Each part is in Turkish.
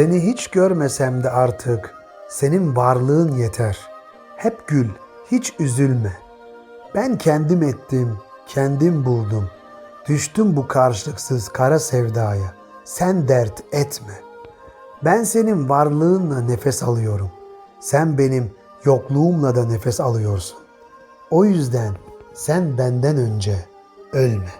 Seni hiç görmesem de artık senin varlığın yeter. Hep gül, hiç üzülme. Ben kendim ettim, kendim buldum. Düştüm bu karşılıksız kara sevdaya. Sen dert etme. Ben senin varlığınla nefes alıyorum. Sen benim yokluğumla da nefes alıyorsun. O yüzden sen benden önce ölme.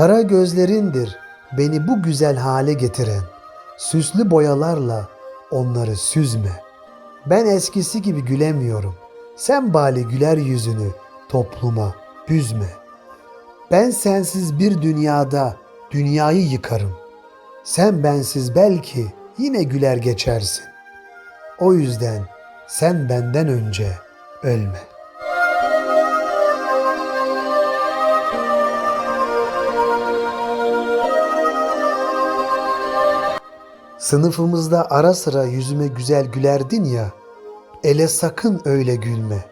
Kara gözlerindir beni bu güzel hale getiren. Süslü boyalarla onları süzme. Ben eskisi gibi gülemiyorum. Sen bari güler yüzünü topluma büzme. Ben sensiz bir dünyada dünyayı yıkarım. Sen bensiz belki yine güler geçersin. O yüzden sen benden önce ölme. Sınıfımızda ara sıra yüzüme güzel gülerdin ya, ele sakın öyle gülme.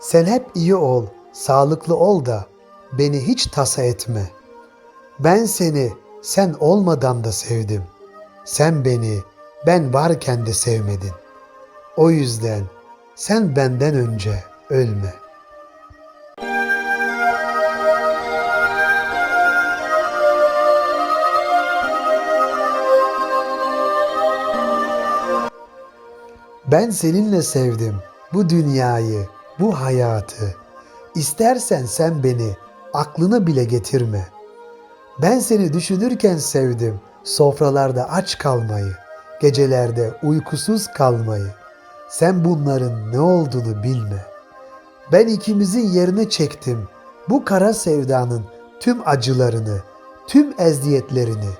Sen hep iyi ol, sağlıklı ol da beni hiç tasa etme. Ben seni sen olmadan da sevdim. Sen beni ben varken de sevmedin. O yüzden sen benden önce ölme. Ben seninle sevdim bu dünyayı, bu hayatı. İstersen sen beni aklına bile getirme. Ben seni düşünürken sevdim sofralarda aç kalmayı, gecelerde uykusuz kalmayı. Sen bunların ne olduğunu bilme. Ben ikimizin yerine çektim bu kara sevdanın tüm acılarını, tüm eziyetlerini.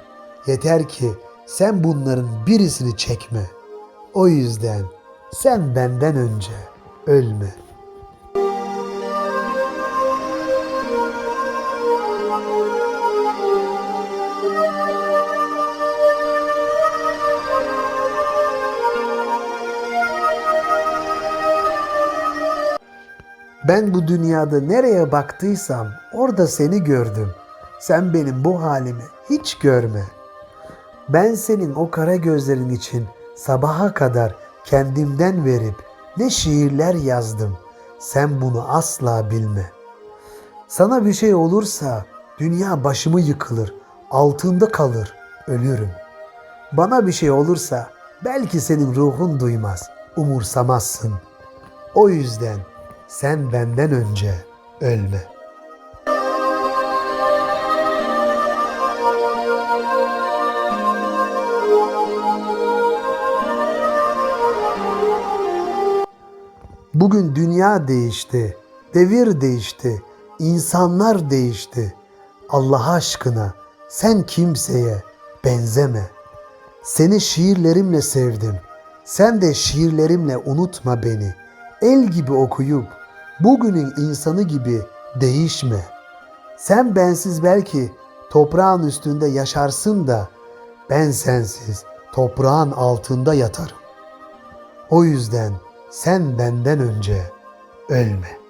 Yeter ki sen bunların birisini çekme. O yüzden sen benden önce ölme. Ben bu dünyada nereye baktıysam orada seni gördüm. Sen benim bu halimi hiç görme. Ben senin o kara gözlerin için sabaha kadar kendimden verip ne şiirler yazdım. Sen bunu asla bilme. Sana bir şey olursa dünya başımı yıkılır, altında kalır, ölürüm. Bana bir şey olursa belki senin ruhun duymaz, umursamazsın. O yüzden sen benden önce ölme. Bugün dünya değişti, devir değişti, insanlar değişti. Allah aşkına sen kimseye benzeme. Seni şiirlerimle sevdim. Sen de şiirlerimle unutma beni. El gibi okuyup bugünün insanı gibi değişme. Sen bensiz belki toprağın üstünde yaşarsın da ben sensiz toprağın altında yatarım. O yüzden sen benden önce ölme.''